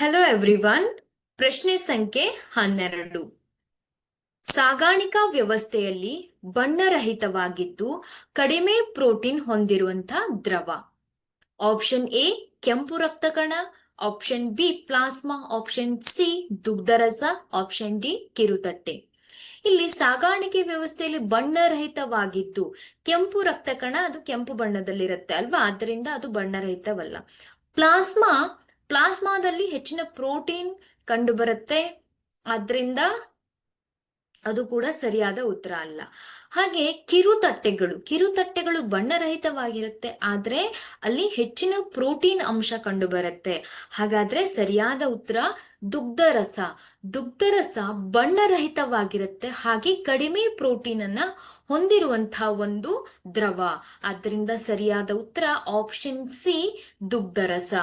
Hello everyone ಪ್ರಶ್ನೆ ಸಂಖ್ಯೆ ಹನ್ನೆರಡು. ಸಾಗಾಣಿಕಾ ವ್ಯವಸ್ಥೆಯಲ್ಲಿ ಬಣ್ಣರಹಿತವಾಗಿದ್ದು ಕಡಿಮೆ ಪ್ರೋಟೀನ್ ಹೊಂದಿರುವಂತಹ ದ್ರವ. ಆಪ್ಷನ್ ಎ ಕೆಂಪು ರಕ್ತಕಣ. Option B plasma. Option C ದುಗ್ಧರಸ. Option D ಕಿರುತಟ್ಟೆ. ಇಲ್ಲಿ ಸಾಗಾಣಿಕೆ ವ್ಯವಸ್ಥೆಯಲ್ಲಿ ಬಣ್ಣರಹಿತವಾಗಿದ್ದು ಕೆಂಪು ರಕ್ತಕಣ ಅದು ಕೆಂಪು ಬಣ್ಣದಲ್ಲಿರುತ್ತೆ ಅಲ್ವಾ? ಆದ್ದರಿಂದ ಅದು ಬಣ್ಣರಹಿತವಲ್ಲ. ಪ್ಲಾಸ್ಮಾ ಪ್ಲಾಸ್ಮಾದಲ್ಲಿ ಹೆಚ್ಚಿನ ಪ್ರೋಟೀನ್ ಕಂಡು ಬರುತ್ತೆ ಆದ್ರಿಂದ ಅದು ಕೂಡ ಸರಿಯಾದ ಉತ್ತರ ಅಲ್ಲ. ಹಾಗೆ ಕಿರುತಟ್ಟೆಗಳು ಕಿರುತಟ್ಟೆಗಳು ಬಣ್ಣರಹಿತವಾಗಿರುತ್ತೆ. ಆದ್ರೆ ಅಲ್ಲಿ ಹೆಚ್ಚಿನ ಪ್ರೋಟೀನ್ ಅಂಶ ಕಂಡು ಬರುತ್ತೆ ಹಾಗಾದ್ರೆ ಸರಿಯಾದ ಉತ್ತರ ದುಗ್ಧರಸ. ದುಗ್ಧರಸ ಬಣ್ಣರಹಿತವಾಗಿರುತ್ತೆ. ಹಾಗೆ ಕಡಿಮೆ ಪ್ರೋಟೀನ್ ಅನ್ನ ಹೊಂದಿರುವಂತಹ ಒಂದು ದ್ರವ. ಆದ್ರಿಂದ ಸರಿಯಾದ ಉತ್ತರ ಆಪ್ಷನ್ ಸಿ ದುಗ್ಧರಸ.